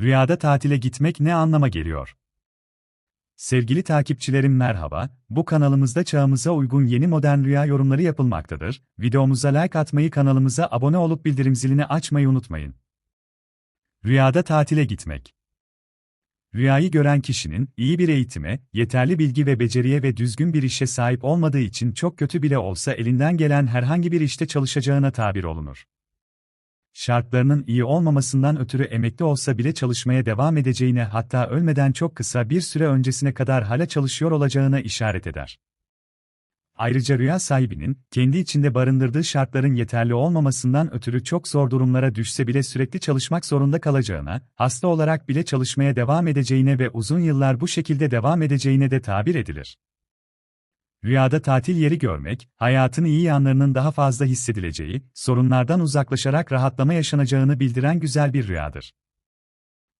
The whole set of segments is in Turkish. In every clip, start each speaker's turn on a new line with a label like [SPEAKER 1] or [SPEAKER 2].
[SPEAKER 1] Rüyada tatile gitmek ne anlama geliyor? Sevgili takipçilerim merhaba, bu kanalımızda çağımıza uygun yeni modern rüya yorumları yapılmaktadır. Videomuza like atmayı kanalımıza abone olup bildirim zilini açmayı unutmayın. Rüyada tatile gitmek Rüyayı gören kişinin, iyi bir eğitime, yeterli bilgi ve beceriye ve düzgün bir işe sahip olmadığı için çok kötü bile olsa elinden gelen herhangi bir işte çalışacağına tabir olunur şartlarının iyi olmamasından ötürü emekli olsa bile çalışmaya devam edeceğine hatta ölmeden çok kısa bir süre öncesine kadar hala çalışıyor olacağına işaret eder. Ayrıca rüya sahibinin, kendi içinde barındırdığı şartların yeterli olmamasından ötürü çok zor durumlara düşse bile sürekli çalışmak zorunda kalacağına, hasta olarak bile çalışmaya devam edeceğine ve uzun yıllar bu şekilde devam edeceğine de tabir edilir. Rüyada tatil yeri görmek, hayatın iyi yanlarının daha fazla hissedileceği, sorunlardan uzaklaşarak rahatlama yaşanacağını bildiren güzel bir rüyadır.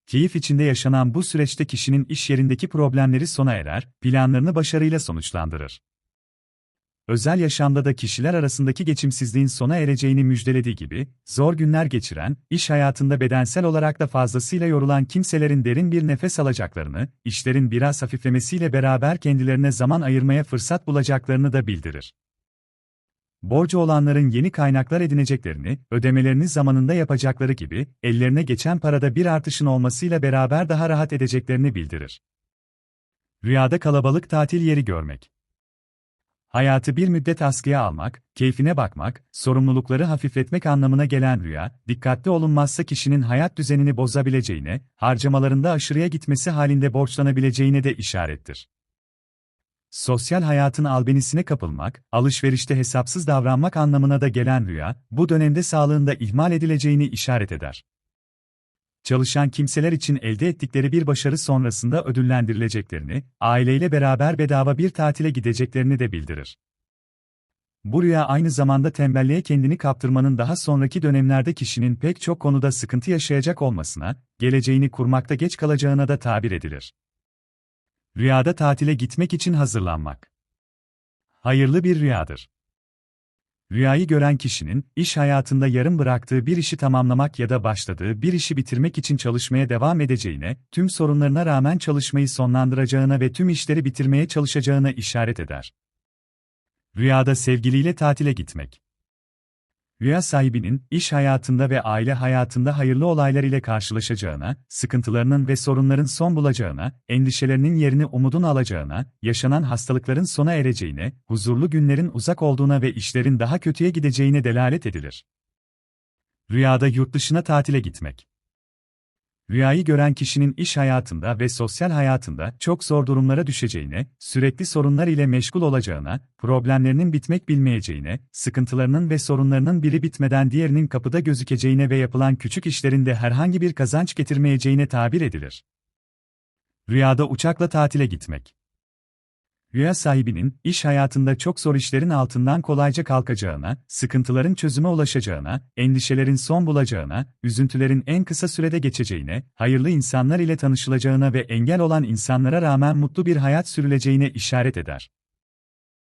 [SPEAKER 1] Keyif içinde yaşanan bu süreçte kişinin iş yerindeki problemleri sona erer, planlarını başarıyla sonuçlandırır özel yaşamda da kişiler arasındaki geçimsizliğin sona ereceğini müjdelediği gibi, zor günler geçiren, iş hayatında bedensel olarak da fazlasıyla yorulan kimselerin derin bir nefes alacaklarını, işlerin biraz hafiflemesiyle beraber kendilerine zaman ayırmaya fırsat bulacaklarını da bildirir. Borcu olanların yeni kaynaklar edineceklerini, ödemelerini zamanında yapacakları gibi, ellerine geçen parada bir artışın olmasıyla beraber daha rahat edeceklerini bildirir. Rüyada kalabalık tatil yeri görmek Hayatı bir müddet askıya almak, keyfine bakmak, sorumlulukları hafifletmek anlamına gelen rüya, dikkatli olunmazsa kişinin hayat düzenini bozabileceğine, harcamalarında aşırıya gitmesi halinde borçlanabileceğine de işarettir. Sosyal hayatın albenisine kapılmak, alışverişte hesapsız davranmak anlamına da gelen rüya, bu dönemde sağlığında ihmal edileceğini işaret eder çalışan kimseler için elde ettikleri bir başarı sonrasında ödüllendirileceklerini, aileyle beraber bedava bir tatile gideceklerini de bildirir. Bu rüya aynı zamanda tembelliğe kendini kaptırmanın daha sonraki dönemlerde kişinin pek çok konuda sıkıntı yaşayacak olmasına, geleceğini kurmakta geç kalacağına da tabir edilir. Rüyada tatile gitmek için hazırlanmak. Hayırlı bir rüyadır. Rüyayı gören kişinin, iş hayatında yarım bıraktığı bir işi tamamlamak ya da başladığı bir işi bitirmek için çalışmaya devam edeceğine, tüm sorunlarına rağmen çalışmayı sonlandıracağına ve tüm işleri bitirmeye çalışacağına işaret eder. Rüyada sevgiliyle tatile gitmek. Rüya sahibinin, iş hayatında ve aile hayatında hayırlı olaylar ile karşılaşacağına, sıkıntılarının ve sorunların son bulacağına, endişelerinin yerini umudun alacağına, yaşanan hastalıkların sona ereceğine, huzurlu günlerin uzak olduğuna ve işlerin daha kötüye gideceğine delalet edilir. Rüyada yurt dışına tatile gitmek. Rüyayı gören kişinin iş hayatında ve sosyal hayatında çok zor durumlara düşeceğine, sürekli sorunlar ile meşgul olacağına, problemlerinin bitmek bilmeyeceğine, sıkıntılarının ve sorunlarının biri bitmeden diğerinin kapıda gözükeceğine ve yapılan küçük işlerinde herhangi bir kazanç getirmeyeceğine tabir edilir. Rüyada uçakla tatile gitmek Rüya sahibinin, iş hayatında çok zor işlerin altından kolayca kalkacağına, sıkıntıların çözüme ulaşacağına, endişelerin son bulacağına, üzüntülerin en kısa sürede geçeceğine, hayırlı insanlar ile tanışılacağına ve engel olan insanlara rağmen mutlu bir hayat sürüleceğine işaret eder.